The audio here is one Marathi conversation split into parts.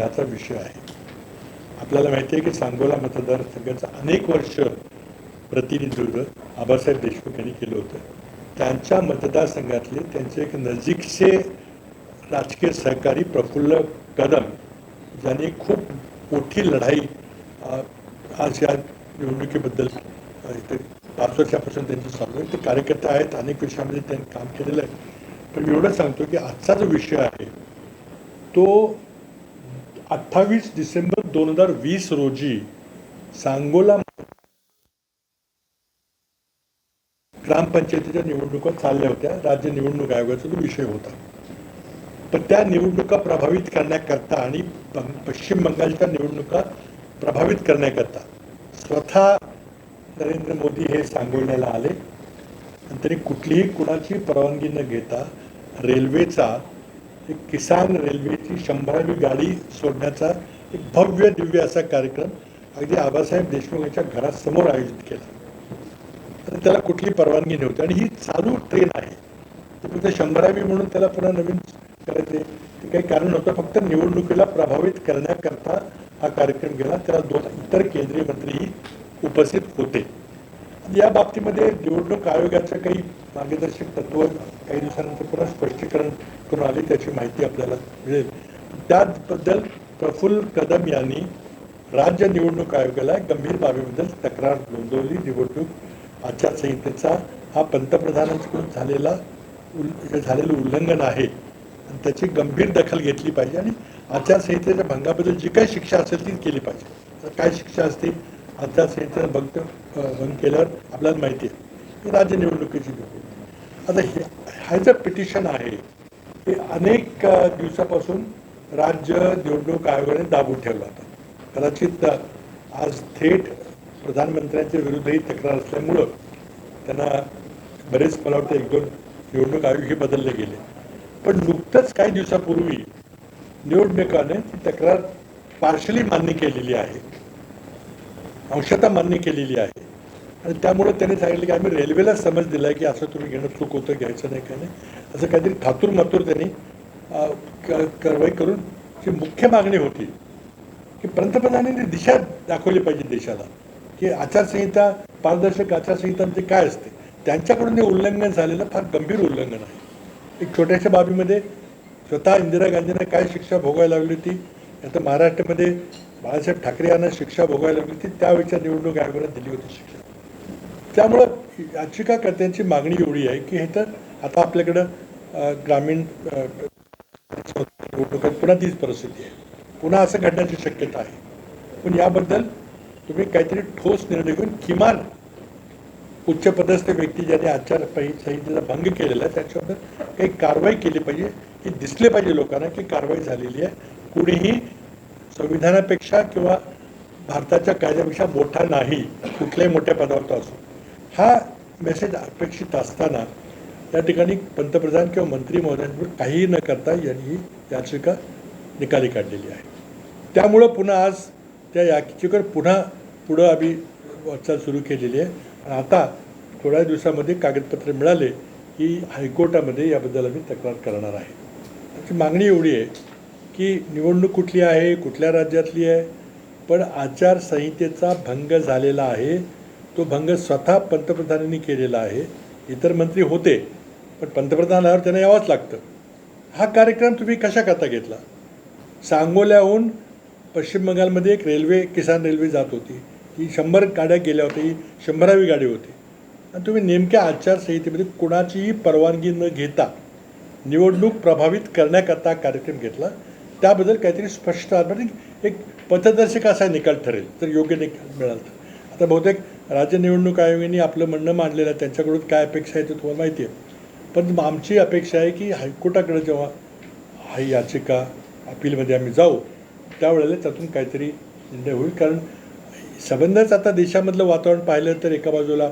संघाचा विषय आहे. आपल्याला माहिती आहे की सांगोला मतदारसंघाचं अनेक वर्ष प्रतिनिधित्व आबासाहेब देशमुख यांनी केलं होतं. त्यांच्या मतदारसंघातले त्यांचे एक नजीकचे राजकीय सहकारी प्रफुल्ल कदम ज्यांनी खूप मोठी लढाई आज या निवडणुकीबद्दल इथे पाच वर्षापासून त्यांची चालू आहे. ते कार्यकर्ते आहेत अनेक विषयामध्ये त्यांनी काम केलेलं आहे. पण एवढं सांगतो की आजचा जो विषय आहे तो अठ्ठावीस डिसेंबर दोन हजार वीस रोजी सांगोला ग्रामपंचायतीच्या निवडणुका चालल्या होत्या. राज्य निवडणूक आयोगाचा तो विषय होता. पण त्या निवडणुका प्रभावित करण्याकरता आणि पश्चिम बंगालच्या निवडणुका प्रभावित करण्याकरता स्वतः नरेंद्र मोदी हे सांगोल्याला आले. आणि त्यांनी कुठलीही कुणाची परवानगी न घेता रेल्वेचा एक किसान रेल्वेची शंभरावी गाडी सोडण्याचा एक भव्य दिव्य असा कार्यक्रम अगदी आबासाहेब देशमुख यांच्या घरासमोर आयोजित केला. तर त्याला कुठली परवानगी नव्हती. आणि ही चालू ट्रेन आहे. ते फक्त शंभरावी म्हणून त्याला पुन्हा नवीन करायचे ते काही कारण नव्हतं. फक्त निवडणुकीला प्रभावित करण्याकरता हा कार्यक्रम गेला. त्याला दोन इतर केंद्रीय मंत्रीही उपस्थित होते. या बाबतीमध्ये निवडणूक आयोगाचं काही मार्गदर्शक तत्व काही दिवसानंतर पुन्हा स्पष्टीकरण करून आले त्याची माहिती आपल्याला मिळेल. त्याबद्दल प्रफुल्ल कदम यांनी राज्य निवडणूक आयोगाला गंभीर बाबीबद्दल तक्रार नोंदवली. निवडणूक आचारसंहितेचा हा पंतप्रधानांकडून झालेला उल झालेलं उल्लंघन आहे. आणि त्याची गंभीर दखल घेतली पाहिजे आणि आचारसंहितेच्या भंगाबद्दल जी काही शिक्षा असेल ती केली पाहिजे. काय शिक्षा असते आचारसंहिता भक्त भंग केल्यावर आपल्याला माहिती आहे. की राज्य निवडणुकीची आता हे हा जे पिटिशन आहे हे अनेक दिवसापासून राज्य निवडणूक आयोगाने दाबून ठेवला होता. कदाचित आज थेट प्रधानमंत्र्यांच्या विरुद्धही तक्रार असल्यामुळं त्यांना बरेच मला वाटतं एक दोन निवडणूक आयोग हे बदलले गेले. पण नुकतंच काही दिवसापूर्वी निवडणुकाने ती तक्रार पार्शली मान्य केलेली आहे. अंशतः मान्य केलेली आहे. आणि त्यामुळे त्यांनी सांगितलं की आम्ही रेल्वेला समज दिला आहे की असं तुम्ही घेणं चूक होतं घ्यायचं नाही काय नाही. असं काहीतरी थातूर मातूर त्यांनी कारवाई करून जी मुख्य मागणी होती की पंतप्रधानांनी दिशा दाखवली पाहिजे देशाला की आचारसंहिता पारदर्शक आचारसंहिता म्हणजे काय असते त्यांच्याकडून हे उल्लंघन झालेलं फार गंभीर उल्लंघन आहे. एक छोट्याशा बाबीमध्ये स्वतः इंदिरा गांधींना काय शिक्षा भोगायला लागली होती आता महाराष्ट्रामध्ये बाळासाहेब ठाकरे यांना शिक्षा भोगायला लागली होती त्यावेळेच्या निवडणूक आयोगाने दिली होती शिक्षा. त्यामुळं याचिकाकर्त्यांची मागणी एवढी आहे की हे तर आता आपल्याकडं ग्रामीण निवडणुकात पुन्हा तीच परिस्थिती आहे. पुन्हा असं घडण्याची शक्यता आहे. पण याबद्दल तुम्ही काहीतरी ठोस निर्णय घेऊन किमान उच्चपदस्थ व्यक्ती ज्याने आचारसंहितेचा भंग केलेला आहे त्याच्याबद्दल काही कारवाई केली पाहिजे की दिसले पाहिजे लोकांना की कारवाई झालेली आहे. कुणीही संविधानापेक्षा किंवा भारताच्या कायद्यापेक्षा मोठा नाही कुठल्याही मोठ्या पदावर असो. हा मेसेज अपेक्षित असताना या ठिकाणी पंतप्रधान किंवा मंत्री महोदयांवर काहीही न करता यांनी ही याचिका निकाली काढलेली आहे. त्यामुळं पुन्हा आज त्या याचिकेवर पुन्हा पुढं आम्ही वाटचाल सुरू केलेली आहे. आणि आता थोड्या दिवसामध्ये कागदपत्र मिळाले की हायकोर्टामध्ये याबद्दल आम्ही तक्रार करणार आहे. त्याची मागणी एवढी आहे की निवडणूक कुठली आहे कुठल्या राज्यातली आहे पण आचारसंहितेचा भंग झालेला आहे. तो भंग स्वतः पंतप्रधानांनी केलेला आहे. इतर मंत्री होते पण पंतप्रधान आल्यावर त्यांना यावंच लागतं. हा कार्यक्रम तुम्ही कशा करता घेतला? सांगोल्याहून पश्चिम बंगालमध्ये एक रेल्वे किसान रेल्वे जात होती. ही शंभर गाड्या गेल्या होत्या ही शंभरावी गाडी होती. आणि तुम्ही नेमक्या आचारसंहितेमध्ये कुणाचीही परवानगी न घेता निवडणूक प्रभावित करण्याकरता कार्यक्रम घेतला. त्याबद्दल काहीतरी स्पष्ट म्हणजे एक पथदर्शक असा निकाल ठरेल तर योग्य निकाल मिळाल तर. आता बहुतेक राज्य निवडणूक आयोगाने आपलं म्हणणं मांडलेलं आहे त्यांच्याकडून काय अपेक्षा आहे ते तुम्हाला माहिती आहे. पण आमची अपेक्षा आहे की हायकोर्टाकडे जेव्हा हा याचिका अपीलमध्ये आम्ही जाऊ त्यावेळेला त्यातून काहीतरी निर्णय होईल. कारण सबंधच आता देशामधलं वातावरण पाहिलं तर एका बाजूला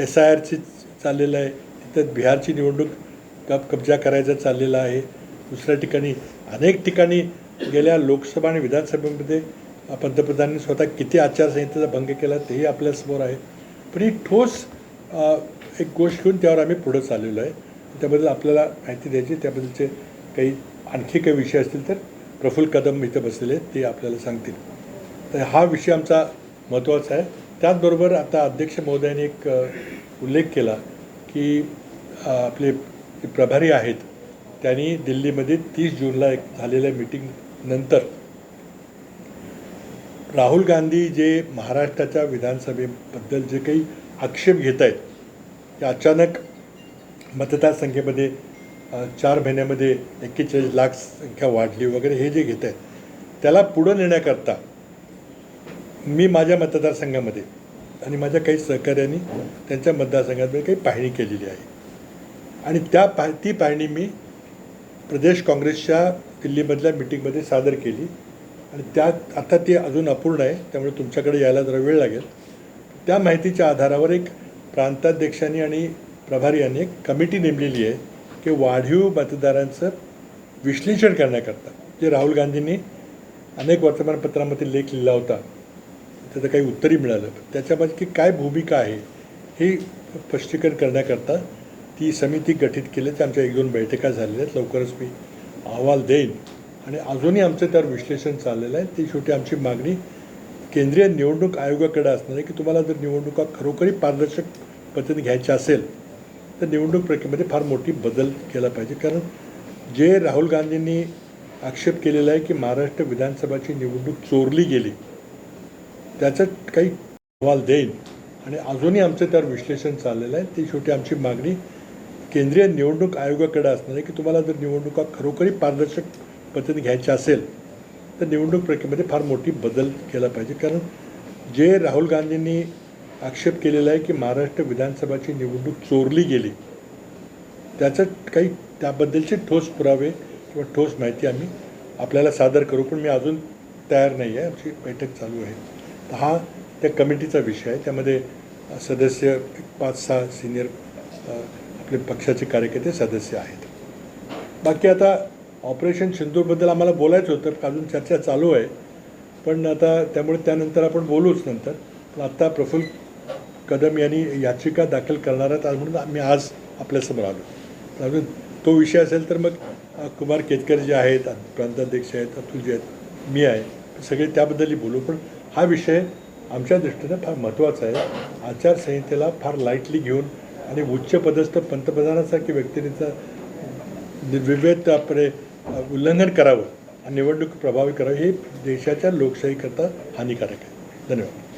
एस आय आरची चाललेलं आहे तिथं बिहारची निवडणूक कब कब्जा करायचा चाललेला आहे. दुसऱ्या ठिकाणी अनेक ठिकाणी गेल्या लोकसभा आणि विधानसभेमध्ये पंतप्रधानांनी स्वतः किती आचारसंहितेचा भंग केला तेही आपल्यासमोर आहे. पण ही ठोस एक गोष्ट घेऊन त्यावर आम्ही पुढं चाललेलो आहे. त्याबद्दल आपल्याला माहिती द्यायची त्याबद्दलचे काही आणखी काही विषय असतील तर प्रफुल्ल कदम इथं बसलेले आहेत ते आपल्याला सांगतील. तर हा विषय आमचा महत्त्वाचा आहे. त्याचबरोबर आता अध्यक्ष महोदयांनी एक उल्लेख केला की आपले प्रभारी आहेत त्यांनी दिल्लीमध्ये तीस जूनला एक झालेल्या मीटिंग नंतर राहुल गांधी जे महाराष्ट्राच्या विधानसभेबद्दल जे काही आक्षेप घेत आहेत ते अचानक मतदारसंख्येमध्ये चार महिन्यामध्ये एक्केचाळीस लाख संख्या वाढली वगैरे हे जे घेत आहेत त्याला पुढं नेण्याकरता मी माझ्या मतदारसंघामध्ये आणि माझ्या काही सहकाऱ्यांनी त्यांच्या मतदारसंघामध्ये काही पाहणी केलेली आहे. आणि त्या पा ती पाहणी मी प्रदेश काँग्रेसच्या दिल्लीमधल्या मिटिंगमध्ये सादर केली. आणि त्यात आता ती अजून अपूर्ण आहे त्यामुळे तुमच्याकडे यायला जरा वेळ लागेल. त्या माहितीच्या आधारावर एक प्रांताध्यक्षांनी आणि प्रभारी यांनी एक कमिटी नेमलेली आहे की वाढीव मतदारांचं विश्लेषण करण्याकरता. जे राहुल गांधींनी अनेक वर्तमानपत्रामध्ये लेख लिहिला होता त्याचं काही उत्तरही मिळालं. त्याच्यामध्ये की काय भूमिका आहे हे स्पष्टीकरण करण्याकरता ती समिती गठीत केली तर आमच्या एक दोन बैठका झालेल्या आहेत. लवकरच मी अहवाल देईन. आणि अजूनही आमचं त्यावर विश्लेषण चाललेलं आहे. ती शेवटी आमची मागणी केंद्रीय निवडणूक आयोगाकडे असणार आहे की तुम्हाला जर निवडणुका खरोखरी पारदर्शक पद्धतीने घ्यायच्या असेल तर निवडणूक प्रक्रियेमध्ये फार मोठी बदल केला पाहिजे. कारण जे राहुल गांधींनी आक्षेप केलेला आहे की महाराष्ट्र विधानसभाची निवडणूक चोरली गेली त्याचं काही अहवाल देईन. आणि अजूनही आमचं त्यावर विश्लेषण चाललेलं आहे. ती शेवटी आमची मागणी केंद्रीय निवडणूक आयोगाकडे असणार आहे की तुम्हाला जर निवडणुका खरोखरी पारदर्शक पद्धतीने घ्यायच्या असेल तर निवडणूक प्रक्रियेमध्ये फार मोठी बदल केला पाहिजे. कारण जे राहुल गांधींनी आक्षेप केलेला आहे की महाराष्ट्र विधानसभाची निवडणूक चोरली गेली त्याचं काही त्याबद्दलचे ठोस पुरावे किंवा ठोस माहिती आम्ही आपल्याला सादर करू पण मी अजून तयार नाही आहे. आमची बैठक चालू आहे. तर हा त्या कमिटीचा विषय आहे. त्यामध्ये सदस्य पाच सहा सिनियर आपले पक्षाचे कार्यकर्ते सदस्य आहेत. बाकी आता ऑपरेशन सिंदूरबद्दल आम्हाला बोलायचं होतं अजून चर्चा चालू आहे. पण आता त्यामुळे त्यानंतर आपण बोलूच नंतर. पण आत्ता प्रफुल्ल कदम यांनी याचिका दाखल करणार आहेत म्हणून आम्ही आज आपल्यासमोर आलो. तर अजून तो विषय असेल तर मग कुमार केतकर जे आहेत प्रांताध्यक्ष आहेत अतुल जे आहेत मी आहे. सगळे त्याबद्दलही बोलू. पण हा विषय आमच्या दृष्टीनं फार महत्त्वाचा आहे. आचारसंहितेला फार लाईटली घेऊन आणि उच्च पदस्थ पंतप्रधानासारख्या व्यक्तींचा विविध आपले उल्लंघन करावं आणि निवडणूक प्रभावी करावी हे देशाच्या लोकशाहीकरता हानिकारक आहे. धन्यवाद.